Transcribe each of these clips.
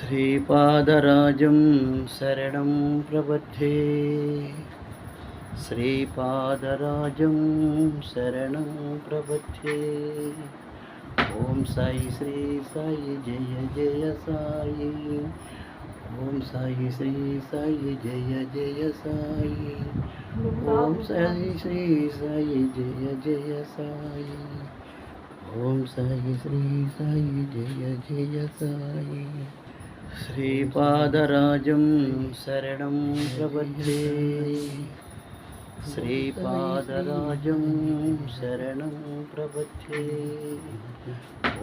श्रीपादराजं शरणं प्रबद्धे। श्रीपादराजं शरणं प्रबद्धे। ॐ साई श्री साई जय जय साई। ॐ साई श्री साई जय जय साई। ॐ साई श्री साई जय जय साई। ॐ साई श्री साई जय जय साई। శ్రీపాదరాజం శరణం ప్రబద్ధే శ్రీపాదరాజం శరణం ప్రబద్ధే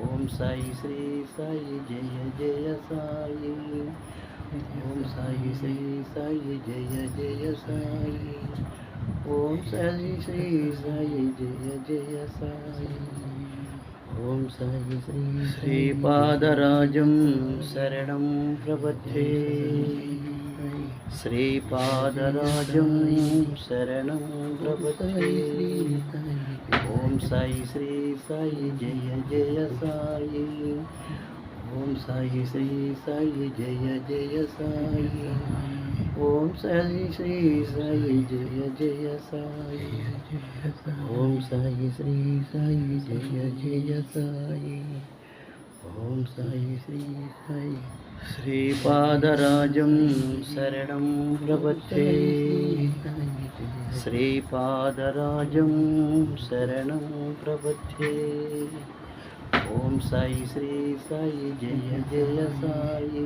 ఓం సాయి శ్రీ సాయి జయ జయ సాయి. ఓం సాయి శ్రీ సాయి జయ జయ సాయి. ఓం సాయి శ్రీ సాయి జయ జయ సాయి. ఓం సాయి శ్రీ శ్రీపాదరాజం శరణం ప్రబద్ధే శ్రీపాదరాజం శరణం ప్రబద్ధే ఓం సాయి శ్రీ సాయి జయ జయ సాయి. ఓం సాయి శ్రీ సాయి. ओम साई श्री साई जय जय साई। ओम साई श्री साई जय जय साई। ओम साई श्री साई। श्रीपादराजं शरण प्रपद्ये श्रीपादराजं शरण प्रपद्ये ओम साई श्री साई जय जय साई।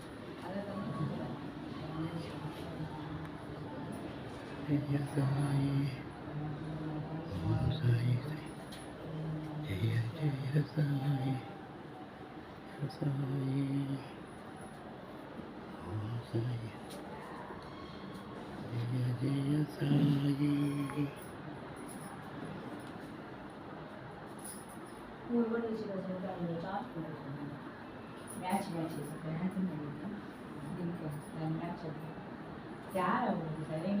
Yeah, I'm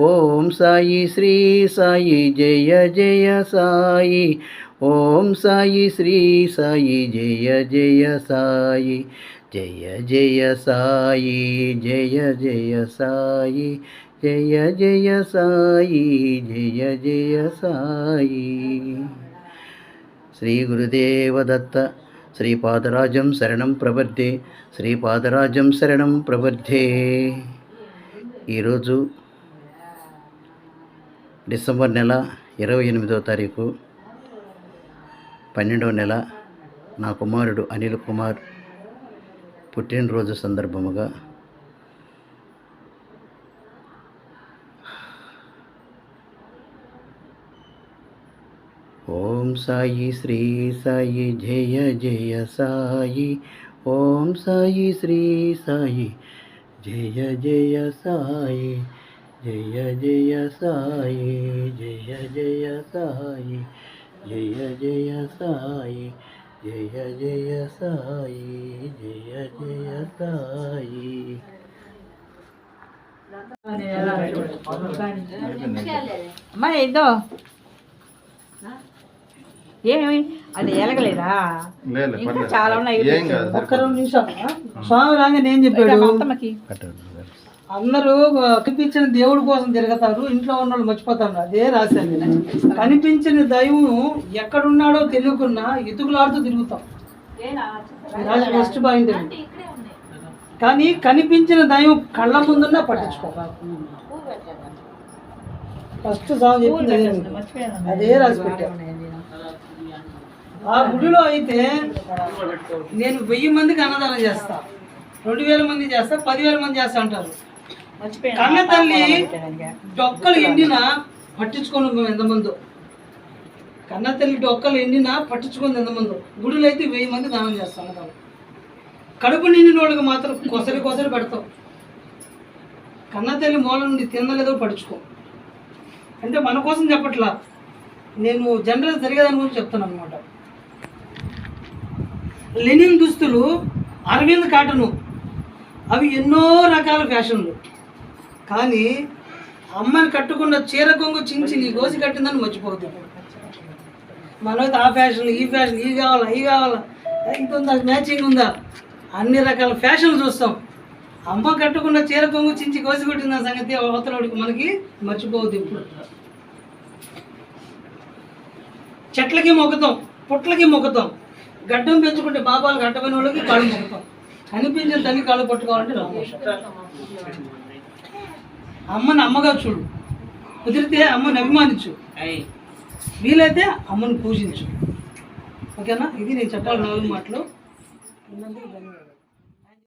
ఓం సాయి శ్రీ సాయి జయ జయ సాయి. ఓం సాయి శ్రీ సాయి జయ జయ సాయి. జయ జయ సాయి జయ జయ సాయి జయ జయ సాయి జయ జయ సాయి. శ్రీ గురుదేవదత్త శ్రీపాదరాజం శరణం ప్రవర్ధే శ్రీపాదరాజం శరణం ప్రవర్ధే. ఈరోజు డిసెంబర్ నెల ఇరవై ఎనిమిదవ తారీఖు పన్నెండవ నెల నా కుమారుడు అనిల్ కుమార్ పుట్టినరోజు సందర్భముగా ఓం సాయి శ్రీ సాయి జయ జయ సాయి ఓం సాయి శ్రీ సాయి జయ జయ సాయి. జయ జయ సాయి జయ జయ సాయి జయ జయ సాయి జయ జయ సాయి జయ జయ సాయి అమ్మా ఇద్దో ఏమి? అది ఎలగలేదా? ఇంకా చాలా ఉన్నాయి. ఏం కాదు ఒక్క రెండు నిమిషాలు. స్వామి రాగా నేను చెప్పాడు? అందరూ కనిపించిన దేవుడి కోసం తిరుగుతారు ఇంట్లో ఉన్న వాళ్ళు మర్చిపోతారు. అదే రాశాను నేను. కనిపించిన దైవం ఎక్కడున్నాడో తెలియకున్నా ఎతుకులాడుతూ తిరుగుతాం. Raju first point. కానీ కనిపించిన దైవం కళ్ళ ముందున్నా పట్టించుకో ఫస్ట్ సాగు చెప్పింది అదే రాసి పెట్టాను ఆ గుడిలో అయితే నేను వెయ్యి మందికి అన్నదానం చేస్తా. రెండు వేల మంది చేస్తా పదివేల మంది చేస్తా అంటారు. కన్న తల్లి డొక్కలు ఎండినా పట్టించుకొని ఎంతమందో. కన్న తల్లి డొక్కలు ఎండినా పట్టించుకొని ఎంతమందో. గుడిలో అయితే వెయ్యి మంది దానం చేస్తాం అన్నదానం. కడుపు నిండిన వాళ్ళకి మాత్రం కొసరి కొసరి పెడతాం. కన్న తల్లి మూల నుండి తినలేదో పడుచుకో అంటే మన కోసం చెప్పట్లా. నేను జనరల్ జరిగేదాని గురించి చెప్తాను అనమాట లెనిన్ దుస్తులు అరవింద్ కాటను. అవి ఎన్నో రకాల ఫ్యాషన్లు. కానీ అమ్మని కట్టుకున్న చీర కొంగు చించి నీ కోసి కట్టిందని మర్చిపోతుంది మనమైతే ఆ ఫ్యాషన్ ఈ ఫ్యాషన్ ఈ కావాలా ఈ కావాలా. ఇంత ఉందా? మ్యాచింగ్ ఉందా? అన్ని రకాల ఫ్యాషన్లు చూస్తాం. అమ్మ కట్టుకున్న చీర కొంగు చించి కోసి కొట్టిన సంగతి అవతలడికి మనకి మర్చిపోవద్దు ఇప్పుడు. చెట్లకి మొక్కుతాం పుట్లకి మొక్కుతాం. గడ్డం పెంచుకుంటే బాబాలు గడ్డమైన వాళ్ళకి కాళ్ళు మొక్కుతాం. కనిపించిన తల్లి కాళ్ళు పట్టుకోవాలంటే రామోషం అమ్మని అమ్మగా చూడు. కుదిరితే అమ్మని అభిమానించు. వీలైతే అమ్మని పూజించు. ఓకేనా? ఇది నేను చెప్పాలి నాలుగు మాటలు ధన్యవాదాలు.